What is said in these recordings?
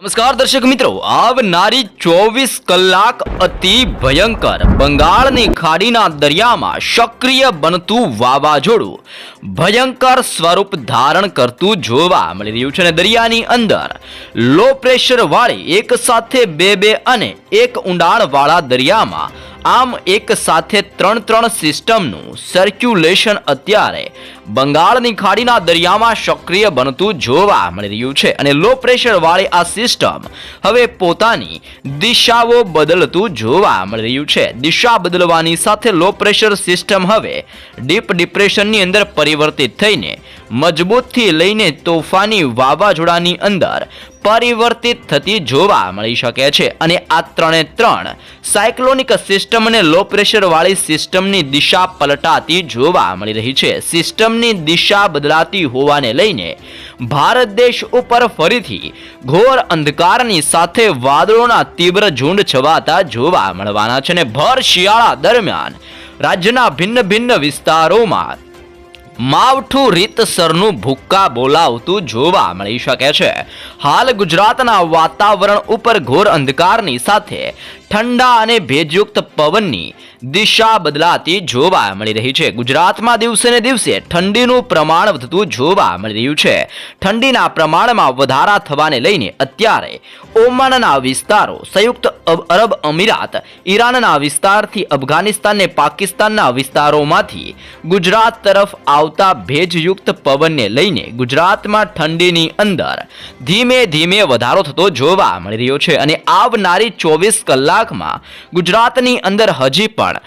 નમસ્કાર દર્શક મિત્રો, આવનારી ચોવીસ કલાક અતિ ભયંકર બંગાળની ખાડીના દરિયામાં સક્રિય બનતું વાવાઝોડું ભયંકર સ્વરૂપ ધારણ કરતું જોવા મળી રહ્યું છે અને દરિયાની અંદર લો પ્રેશર વાળી એક સાથે બે બે અને એક ઊંડાણવાળા દરિયામાં આમ એક સાથે ત્રણ ત્રણ સિસ્ટમનું સર્ક્યુલેશન અત્યારે બંગાળની ખાડીના દરિયામાં સક્રિય બનતું જોવા મળી રહ્યું છે અને લો પ્રેશર વાળી આ સિસ્ટમ હવે પોતાની દિશાઓ બદલતું જોવા મળી રહ્યું છે. દિશા બદલવાની સાથે લો પ્રેશર સિસ્ટમ હવે ડીપ ડિપ્રેશનની અંદર પરિવર્તિત થઈને મજબૂતથી લઈને તોફાની વાવાઝોડાની અંદર પરિવર્તિત થતી જોવા મળી શકે છે. અને આ ત્રણે ત્રણ સાયક્લોનિક સિસ્ટમ અને લો પ્રેશર વાળી સિસ્ટમની દિશા પલટાતી જોવા મળી રહી છે. સિસ્ટમની દિશા બદલાતી હોવાને લઈને ભારત દેશ ઉપર ફરીથી ઘોર અંધકારની સાથે વાદળોના તીવ્ર ઝુંડ છવાતા જોવા મળવાના છે અને ભર શિયાળા દરમિયાન રાજ્યના ભિન્ન ભિન્ન વિસ્તારોમાં માવઠું રીતસરનું ભૂક્કા બોલાવતું જોવા મળી શકે છે. હાલ ગુજરાતના વાતાવરણ ઉપર ઘોર અંધકારની સાથે ઠંડા અને ભેજયુક્ત પવનની દિશા બદલાતી જોવા મળી રહી છે. ગુજરાતમાં દિવસે ને દિવસે ઠંડીનું પ્રમાણ વધતું જોવા મળી રહ્યું છે. ઠંડીના પ્રમાણમાં વધારા થવાને લઈને અત્યારે ઓમાનના વિસ્તારો, સંયુક્ત અરબ અમીરાત, ઈરાનના વિસ્તારથી અફઘાનિસ્તાન ને પાકિસ્તાનના વિસ્તારોમાંથી ગુજરાત તરફ આવતા ભેજયુક્ત પવનને લઈને ગુજરાતમાં ઠંડીની અંદર ધીમે ધીમે વધારો થતો જોવા મળી રહ્યો છે. અને આવનારી ચોવીસ કલાકમાં ગુજરાતની અંદર હજી પણ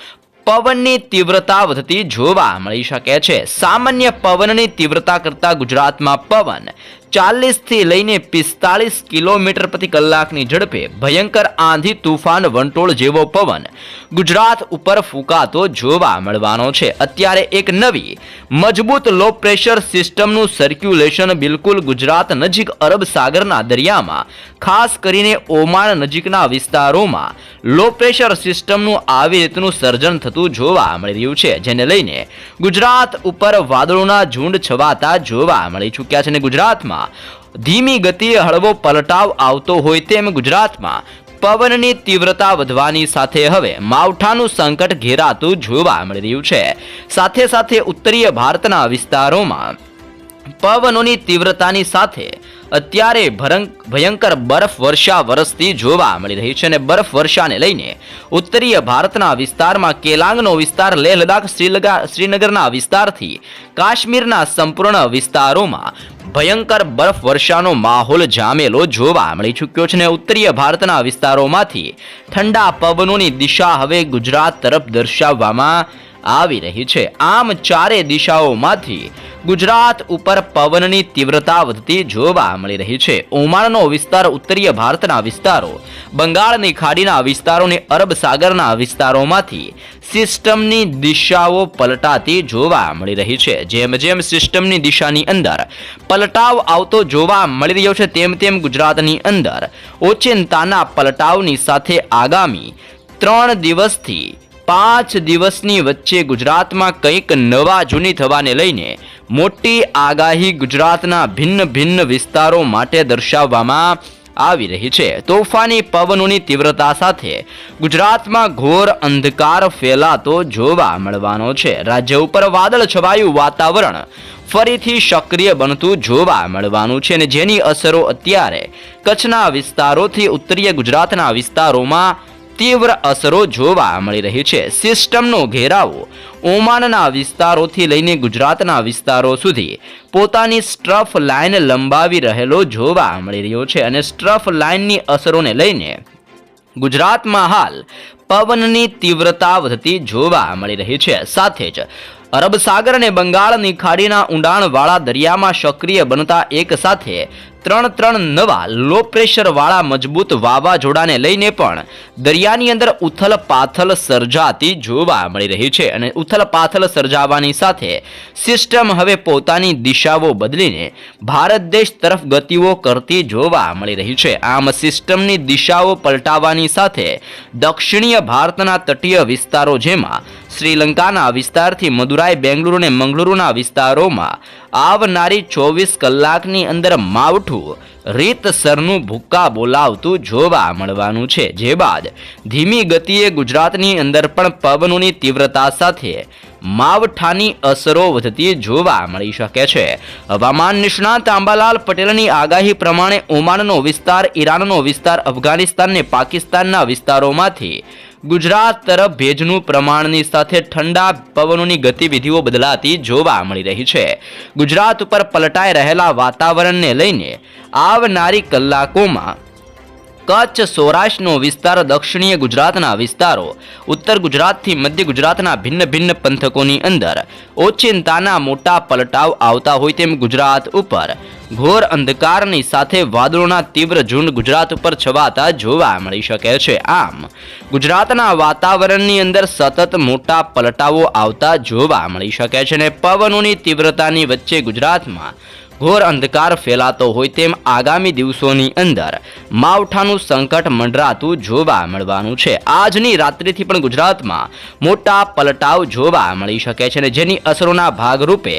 પવનની તીવ્રતા વધતી જોવા મળી શકે છે. સામાન્ય પવનની તીવ્રતા કરતાં ગુજરાતમાં પવન ચાલીસથી લઈને પિસ્તાળીસ કિલોમીટર પ્રતિ કલાકની ઝડપે ભયંકર આંધી તુફાન વંટોળ જેવો પવન ગુજરાત ઉપર ફૂંકાતો જોવા મળવાનો છે. અત્યારે એક નવી મજબૂત લો પ્રેશર સિસ્ટમનું સર્ક્યુલેશન બિલકુલ ગુજરાત નજીક અરબ સાગરના દરિયામાં, ખાસ કરીને ઓમાન નજીકના વિસ્તારોમાં લો પ્રેશર સિસ્ટમનું આવી રીતનું સર્જન થતું જોવા મળી રહ્યું છે, જેને લઈને ગુજરાત ઉપર વાદળોના ઝુંડ છવાતા જોવા મળી ચૂક્યા છે અને ગુજરાતમાં ધીમી ગતિએ હળવો પલટાવ આવતો હોય તેમ ગુજરાતમાં પવનની તીવ્રતા વધવાની સાથે હવે માવઠાનું સંકટ ઘેરાતું જોવા મળી રહ્યું છે. સાથે સાથે ઉત્તરીય ભારતના વિસ્તારોમાં પવનોની તીવ્રતાની સાથે અત્યારે ભયંકર બરફ વર્ષા વરસતી જોવા મળી રહી છે અને બરફ વર્ષાને લઈને ઉત્તરીય ભારતના વિસ્તારમાં કેલાંગનો વિસ્તાર, લેહ લદાખ શ્રીનગરના વિસ્તારથી કાશ્મીરના સંપૂર્ણ વિસ્તારોમાં ભયંકર બરફ વર્ષાનો માહોલ જામેલો જોવા મળી ચૂક્યો છે અને ઉત્તરીય ભારતના વિસ્તારોમાંથી ઠંડા પવનોની દિશા હવે ગુજરાત તરફ દર્શાવવામાં આવી રહી છે. આમ ચારે દિશાઓમાંથી ગુજરાત ઉપર પવનની તીવ્રતા વધતી જોવા મળી રહી છે. ઓમાનનો વિસ્તાર ઉત્તરીય ભારતના વિસ્તારો, બંગાળની ખાડીના વિસ્તારો અને અરબ સાગરના વિસ્તારોમાંથી સિસ્ટમની દિશાઓ પલટાતી જોવા મળી રહી છે. જેમ જેમ સિસ્ટમની દિશાની અંદર પલટાવ આવતો જોવા મળી રહ્યો છે, તેમ તેમ ગુજરાતની અંદર ઓચિંતાના પલટાવની સાથે આગામી ત્રણ દિવસથી પાંચ દિવસની વચ્ચે ગુજરાતમાં કંઈક નવા જૂની થવાને લઈને મોટી આગાહી ગુજરાતના ભિન્ન ભિન્ન વિસ્તારો માટે દર્શાવવામાં આવી રહી છે. તોફાની પવનોની તીવ્રતા સાથે ગુજરાતમાં ઘોર અંધકાર ફેલાતો જોવા મળવાનો છે. રાજ્ય ઉપર વાદળ છવાયું વાતાવરણ ફરીથી સક્રિય બનતું જોવા મળવાનું છે અને જેની અસરો અત્યારે કચ્છના વિસ્તારોથી ઉત્તરીય ગુજરાતના વિસ્તારોમાં તીવ્ર અસરો જોવા મળી રહી છે. સિસ્ટમનો ઘેરાવો ઓમાનના વિસ્તારોથી લઈને ગુજરાતના વિસ્તારો સુધી પોતાની સ્ટ્રફ લાઇન લંબાવી રહેલો જોવા મળી રહ્યો છે અને સ્ટ્રફ લાઇનની અસરોને લઈને ગુજરાતમાં હાલ પવનની તીવ્રતા વધતી જોવા મળી રહી છે. સાથે જ અરબ સાગર અને બંગાળની ખાડીના ઊંડાણવાળા દરિયામાં સક્રિય બનતા એક સાથે ત્રણ ત્રણ નવા લો પ્રેશર વાળા મજબૂત વાવાઝોડાને લઈને પણ દરિયાની અંદર ઉથલ પાથલ સર્જાતી જોવા મળી રહી છે અને ઉથલ પાથલ સર્જાવાની સાથે સિસ્ટમ હવે પોતાની દિશાઓ બદલીને ભારત દેશ તરફ ગતિઓ કરતી જોવા મળી રહી છે. આમ સિસ્ટમની દિશાઓ પલટાવાની સાથે દક્ષિણીય ભારતના તટીય વિસ્તારો જેમાં શ્રીલંકાના વિસ્તારથી મદુરાઈ, બેંગલુરુ અને મંગલુરુના વિસ્તારોમાં આવનારી ચોવીસ કલાકની અંદર માવઠું રીતસરનું ભૂક્કા બોલાવતું જોવા મળવાનું છે. જે બાદ ધીમી ગતિએ ગુજરાતની અંદર પણ પવનોની તીવ્રતા સાથે માવઠાની અસરો વધતી જોવા મળી શકે છે. હવામાન નિષ્ણાત આંબાલાલ પટેલની આગાહી પ્રમાણે ઓમાનનો વિસ્તાર, ઈરાનનો વિસ્તાર, અફઘાનિસ્તાન ને પાકિસ્તાનના વિસ્તારોમાંથી ગુજરાત તરફ ભેજનું પ્રમાણની સાથે ઠંડા પવનોની ગતિવિધિઓ બદલાતી જોવા મળી રહી છે. ગુજરાત ઉપર પલટાઈ રહેલા વાતાવરણને લઈને આવનારી કલાકોમાં કચ્છ, સૌરાષ્ટ્રનો વિસ્તાર, દક્ષિણીય ગુજરાતના વિસ્તારો, ઉત્તર ગુજરાતથી મધ્ય ગુજરાતના ભિન્ન ભિન્ન પંથકોની અંદર. ઓચિંતાના મોટા પલટાવ આવતા હોય તેમ ગુજરાત ઉપર. ઘોર અંધકારની સાથે વાદળોના તીવ્ર ઝુંડ ગુજરાત ઉપર છવાતા જોવા મળી શકે છે આમ. ગુજરાતના વાતાવરણની અંદર સતત મોટા પલટાવો આવતા જોવા મળી શકે છે અને પવનોની તીવ્રતાની વચ્ચે ગુજરાતમાં ઘોર અંધકાર ફેલાતો હોય તેમ આગામી દિવસોની અંદર માવઠાનું સંકટ મંડરાતું જોવા મળવાનું છે. આજની રાત્રિથી પણ ગુજરાતમાં મોટા પલટાવ જોવા મળી શકે છે અને જેની અસરોના ભાગરૂપે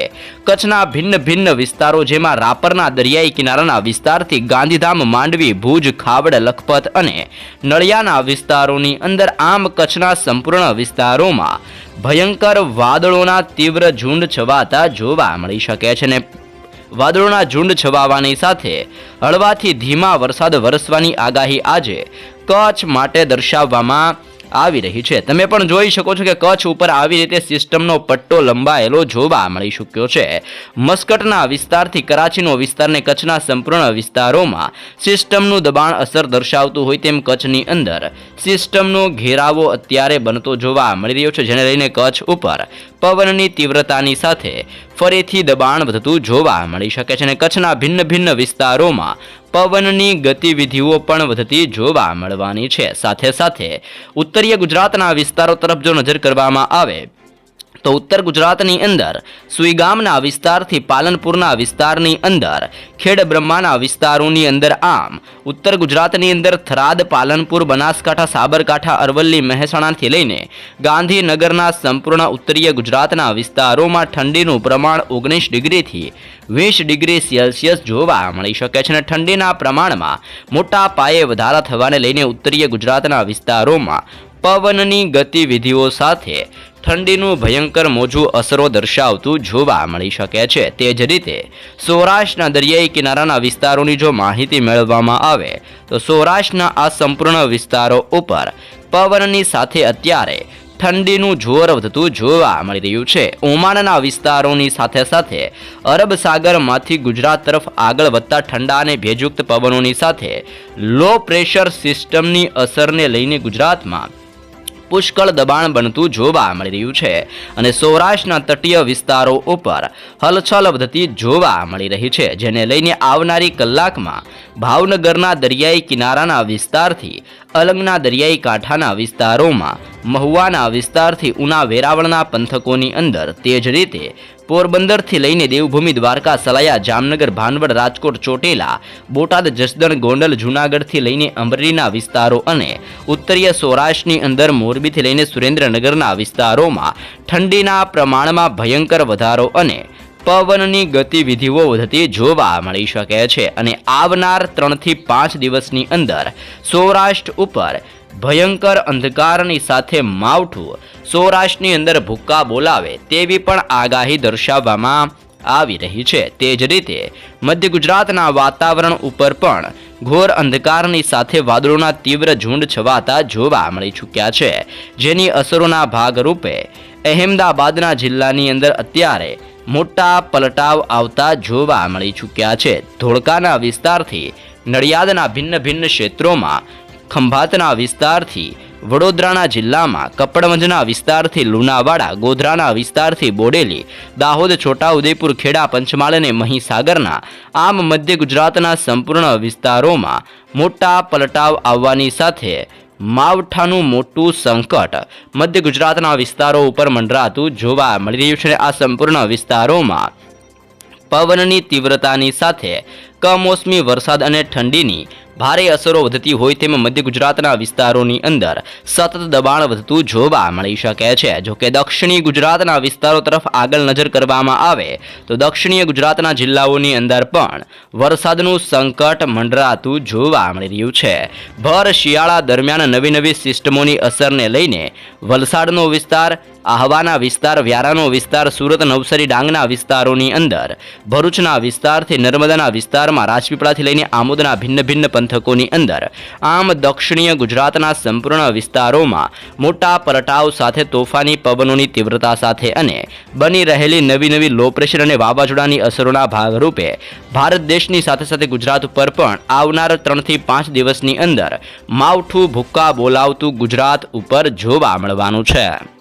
કચ્છના ભિન્ન ભિન્ન વિસ્તારો જેમાં રાપરના દરિયાઈ કિનારાના વિસ્તારથી ગાંધીધામ, માંડવી, ભુજ, ખાવડ, લખપત અને નળિયાના વિસ્તારોની અંદર આમ કચ્છના સંપૂર્ણ વિસ્તારોમાં ભયંકર વાદળોના તીવ્ર ઝુંડ છવાતા જોવા મળી શકે છે અને વાદળોના ઝુંડ છવાવાની સાથે હળવાથી ધીમા વરસાદ વરસવાની આગાહી આજે કચ્છ માટે દર્શાવવામાં આવી રહી છે. તમે પણ જોઈ શકો છો કે કચ્છ ઉપર આવી રીતે સિસ્ટમનો પટ્ટો લંબાયેલો જોવા મળી ચૂક્યો છે. મસ્કટના વિસ્તારથી કરાચીનો વિસ્તારને કચ્છના સંપૂર્ણ વિસ્તારોમાં સિસ્ટમનું દબાણ અસર દર્શાવતું હોય તેમ કચ્છની અંદર સિસ્ટમનો ઘેરાવો અત્યારે બનતો જોવા મળી રહ્યો છે, જેને લઈને કચ્છ ઉપર પવનની તીવ્રતાની સાથે ફરીથી દબાણ વધતું જોવા મળી શકે છે અને કચ્છના ભિન્ન ભિન્ન વિસ્તારોમાં પવનની ગતિવિધિઓ પણ વધતી જોવા મળવાની છે. સાથે સાથે ઉત્તરીય ગુજરાતના વિસ્તારો તરફ જો નજર કરવામાં આવે તો ઉત્તર ગુજરાતની અંદર, સુઈગામના વિસ્તારથી પાલનપુરના વિસ્તારની અંદર, ખેડ બ્રહ્માના વિસ્તારોની અંદર આમ, ઉત્તર ગુજરાતની અંદર થરાદ, પાલનપુર, બનાસકાંઠા, સાબરકાંઠા, અરવલ્લી, મહેસાણાથી લઈને ગાંધીનગરના સંપૂર્ણ ઉત્તરીય ગુજરાતના વિસ્તારોમાં ઠંડીનું પ્રમાણ ઓગણીસ ડિગ્રીથી વીસ ડિગ્રી સેલ્સિયસ જોવા મળી શકે છે અને ઠંડીના પ્રમાણમાં મોટા પાયે વધારા થવાને લઈને ઉત્તરીય ગુજરાતના વિસ્તારોમાં પવનની ગતિવિધિઓ સાથે ઠંડીનું ભયંકર મોજું અસરો દર્શાવતું જોવા મળી શકે છે. તે જ રીતે સૌરાષ્ટ્રના દરિયાઈ કિનારાના વિસ્તારોની જો માહિતી મેળવવામાં આવે, તો સૌરાષ્ટ્રના આ સંપૂર્ણ વિસ્તારો ઉપર પવનની સાથે અત્યારે ઠંડીનું જોર વધતું જોવા મળી રહ્યું છે. ઓમાનના વિસ્તારોની સાથે સાથે અરબ સાગરમાંથી ગુજરાત તરફ આગળ વધતા ઠંડા અને ભેજયુક્ત પવનોની સાથે લો પ્રેશર સિસ્ટમની અસરને લઈને ગુજરાતમાં પુષ્કળ દબાણ બનતું જોવા મળી રહ્યું છે અને સૌરાષ્ટ્રના તટીય વિસ્તારો ઉપર હલચલ વધતી જોવા મળી રહી છે, જેને લઈને આવનારી કલાકમાં ભાવનગરના દરિયાઈ કિનારાના વિસ્તારથી અલંગના દરિયાઈ કાંઠાના વિસ્તારોમાં મહુવાના વિસ્તારથી ઉના વેરાવળના પંથકોની અંદર તે જ રીતે પોરબંદરથી લઈને દેવભૂમિ દ્વારકા સલાયા જામનગર ભાનવડ રાજકોટ ચોટેલા બોટાદ જસદણ ગોંડલ જૂનાગઢથી લઈને અમરેલીના વિસ્તારો અને ઉત્તરીય સૌરાષ્ટ્રની અંદર મોરબીથી લઈને સુરેન્દ્રનગરના વિસ્તારોમાં ઠંડીના પ્રમાણમાં ભયંકર વધારો અને પવનની ગતિવિધિઓ વધતી જોવા મળી શકે છે. અને આવનાર ત્રણથી પાંચ દિવસની અંદર સૌરાષ્ટ્ર ઉપર ભયંકર અંધકારની સાથે માવઠું સૌરાષ્ટ્રની અંદર ભૂક્કા બોલાવે તેવી પણ આગાહી દર્શાવવામાં આવી રહી છે. તે જ રીતે મધ્ય ગુજરાતના વાતાવરણ ઉપર પણ ઘોર અંધકારની સાથે વાદળોના તીવ્ર ઝુંડ છવાતા જોવા મળી ચૂક્યા છે. જેની અસરોના ભાગરૂપે અહેમદાબાદના જિલ્લાની અંદર અત્યારે મોટા પલટાવ આવતા જોવા મળી ચૂક્યા છે. ધોળકાના વિસ્તારથી નડિયાદના ભિન્ન ભિન્ન ક્ષેત્રોમાં ખંભાતના વિસ્તારથી વડોદરાના જિલ્લામાં, કપડવંજના વિસ્તારથી લુણાવાડા, ગોધરાના વિસ્તારથી બોડેલી, દાહોદ, છોટાઉદેપુર, ખેડા, પંચમહાલ અને મહીસાગરના આમ મધ્ય ગુજરાતના સંપૂર્ણ વિસ્તારોમાં મોટા પલટાવ આવવાની સાથે માવઠાનું મોટું સંકટ મધ્ય ગુજરાતના વિસ્તારો ઉપર મંડરાતું જોવા મળી રહ્યું છે. આ સંપૂર્ણ વિસ્તારોમાં પવનની તીવ્રતાની સાથે કમોસમી વરસાદ અને ઠંડીની ભારે અસરો વધતી હોય તેમ મધ્ય ગુજરાતના વિસ્તારોની અંદર સતત દબાણ વધતું જોવા મળી શકે છે. જોકે દક્ષિણી ગુજરાતના વિસ્તારો તરફ આગળ નજર કરવામાં આવે, તો દક્ષિણીય ગુજરાતના જિલ્લાઓની અંદર પણ વરસાદનું સંકટ મંડરાતું જોવા મળી રહ્યું છે. ભર શિયાળા દરમિયાન નવી નવી સિસ્ટમોની અસરને લઈને વલસાડનો વિસ્તાર, આહવાના વિસ્તાર, વ્યારાનો વિસ્તાર, સુરત, નવસારી, ડાંગના વિસ્તારોની અંદર ભરૂચના વિસ્તારથી નર્મદાના વિસ્તારમાં રાજપીપળાથી લઈને આમોદના ભિન્ન ભિન્ન પંથકોની અંદર. આમ દક્ષિણીય ગુજરાતના સંપૂર્ણ વિસ્તારોમાં મોટા પલટાવ સાથે તોફાની પવનોની તીવ્રતા સાથે અને બની રહેલી નવી નવી લો પ્રેશર અને વાવાઝોડાની અસરોના ભાગરૂપે ભારત દેશની સાથે સાથે ગુજરાત ઉપર પણ આવનાર ત્રણથી પાંચ દિવસની અંદર માવઠું ભૂક્કા બોલાવતું ગુજરાત ઉપર જોવા મળવાનું છે.